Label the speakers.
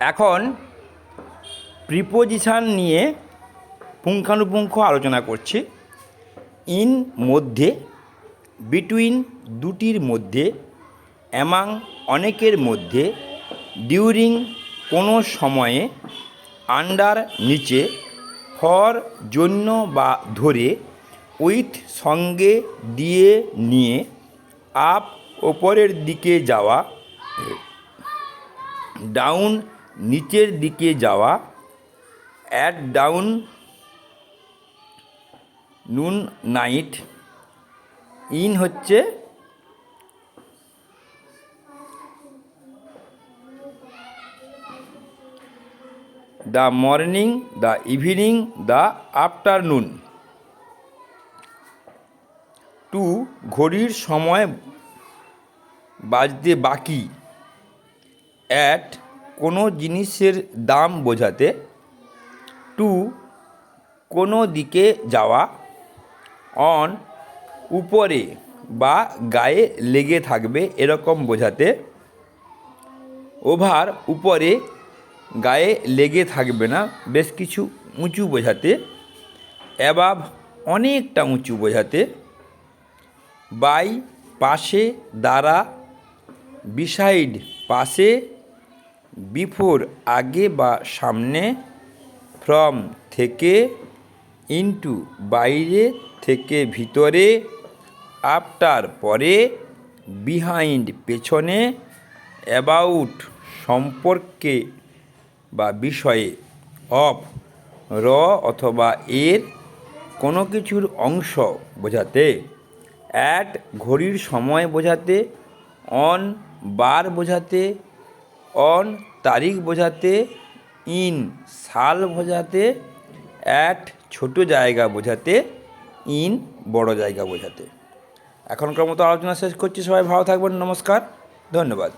Speaker 1: এখন প্রিপোজিশান নিয়ে পুঙ্খানুপুঙ্খ আলোচনা করছি। ইন মধ্যে বিটুইন দুটির মধ্যে অ্যামাং অনেকের মধ্যে ডিউরিং কোনো সময়ে আন্ডার নিচে ফর জন্য বা ধরে উইথ সঙ্গে দিয়ে নিয়ে আপ ওপরের দিকে যাওয়া ডাউন নিচের দিকে যাওয়া at dawn noon night in হচ্ছে the morning the evening the afternoon to, ঘড়ির সময় বাজতে বাকি। অ্যাট কোনো জিনিসের দাম বোঝাতে টু কোনো দিকে যাওয়া অন উপরে বা গায়ে লেগে থাকবে এরকম বোঝাতে ওভার উপরে গায়ে লেগে থাকবে না, বেশ কিছু উঁচু বোঝাতে অ্যাবাভ অনেকটা উঁচু বোঝাতে বাই পাশে, দ্বারা বিসাইড পাশে বিফোর আগে বা সামনে ফ্রম থেকে ইনটু বাইরে থেকে ভিতরে, আফটার পরে, বিহাইন্ড পেছনে, অ্যাবাউট সম্পর্কে বা বিষয়ে, অফ, র অথবা এর কোনো কিছুর অংশ বোঝাতে, অ্যাট ঘড়ির সময় বোঝাতে, অন, বার বোঝাতে অন তারিখ বোঝাতে, ইন সাল বোঝাতে, অ্যাট ছোট জায়গা বোঝাতে, ইন বড় জায়গা বোঝাতে। এখনকার মতো আলোচনা শেষ করছি। সবাই ভালো থাকবেন। নমস্কার। ধন্যবাদ।